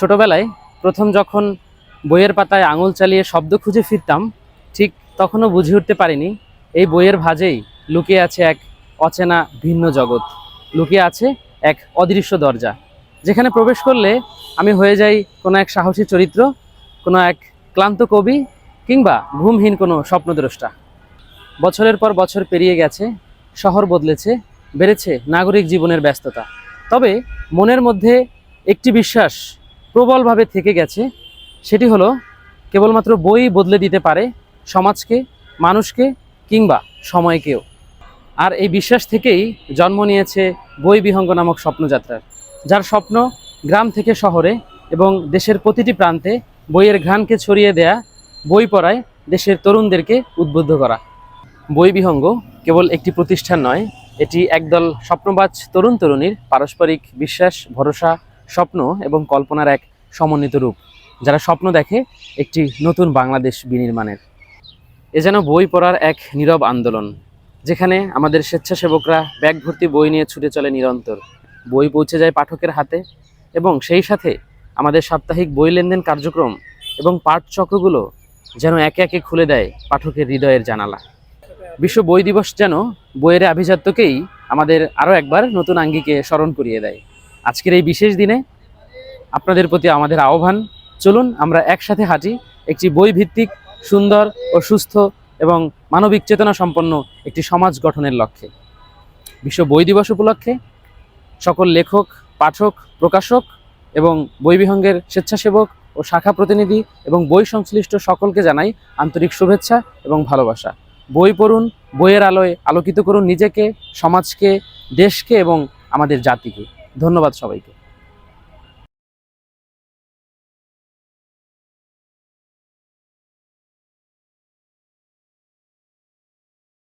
ছোটবেলায় প্রথম যখন বইয়ের পাতায় আঙুল চালিয়ে শব্দ খুঁজে ফিরতাম, ঠিক তখনও বুঝে উঠতে পারিনি, এই বইয়ের ভাজেই লুকিয়ে আছে এক অচেনা ভিন্ন জগৎ। লুকিয়ে আছে এক অদৃশ্য দরজা, যেখানে প্রবেশ করলে আমি হয়ে যাই কোনো এক সাহসী চরিত্র, কোনো এক ক্লান্ত কবি কিংবা ঘুমহীন কোনো স্বপ্নদ্রষ্টা। বছরের পর বছর পেরিয়ে গেছে, শহর বদলেছে, বেড়েছে নাগরিক জীবনের ব্যস্ততা। তবে মনের মধ্যে একটি বিশ্বাস প্রবলভাবে থেকে গেছে। সেটি হলো, কেবলমাত্র বই বদলে দিতে পারে সমাজকে, মানুষকে কিংবা সময়কেও। আর এই বিশ্বাস থেকেই জন্ম নিয়েছে বই বিহঙ্গ নামক স্বপ্নযাত্রার, যার স্বপ্ন গ্রাম থেকে শহরে এবং দেশের প্রতিটি প্রান্তে বইয়ের ঘ্রাণকে ছড়িয়ে দেয়া, বই পড়ায় দেশের তরুণদেরকে উদ্বুদ্ধ করা। বই বিহঙ্গ কেবল একটি প্রতিষ্ঠান নয়, এটি একদল স্বপ্নবাজ তরুণ তরুণীর পারস্পরিক বিশ্বাস, ভরসা স্বপ্ন এবং কল্পনার এক সমন্বিত রূপ, যারা স্বপ্ন দেখে একটি নতুন বাংলাদেশ বিনির্মাণের। এ যেন বই পড়ার এক নীরব আন্দোলন, যেখানে আমাদের স্বেচ্ছাসেবকরা ব্যাগ ভর্তি বই নিয়ে ছুটে চলে নিরন্তর। বই পৌঁছে যায় পাঠকের হাতে এবং সেই সাথে আমাদের সাপ্তাহিক বই লেনদেন কার্যক্রম এবং পাঠচক্রগুলো যেন একে একে খুলে দেয় পাঠকের হৃদয়ের জানালা। বিশ্ব বই দিবস যেন বইয়ের আভিজাত্যকেই আমাদের আরও একবার নতুন আঙ্গিকে স্মরণ করিয়ে দেয়। আজকের এই বিশেষ দিনে আপনাদের প্রতি আমাদের আহ্বান। চলুন, আমরা একসাথে হাঁটি একটি বই ভিত্তিক সুন্দর ও সুস্থ এবং মানবিক চেতনা সম্পন্ন একটি সমাজ গঠনের লক্ষ্যে। বিশ্ব বই দিবস উপলক্ষে সকল লেখক, পাঠক, প্রকাশক এবং বই বিহঙ্গের স্বেচ্ছাসেবক ও শাখা প্রতিনিধি এবং বই সংশ্লিষ্ট সকলকে জানাই আন্তরিক শুভেচ্ছা এবং ভালোবাসা। বই পড়ুন, বইয়ের আলোয় আলোকিত করুন নিজেকে, সমাজকে, দেশকে এবং আমাদের জাতিকে। ধন্যবাদ সবাইকে।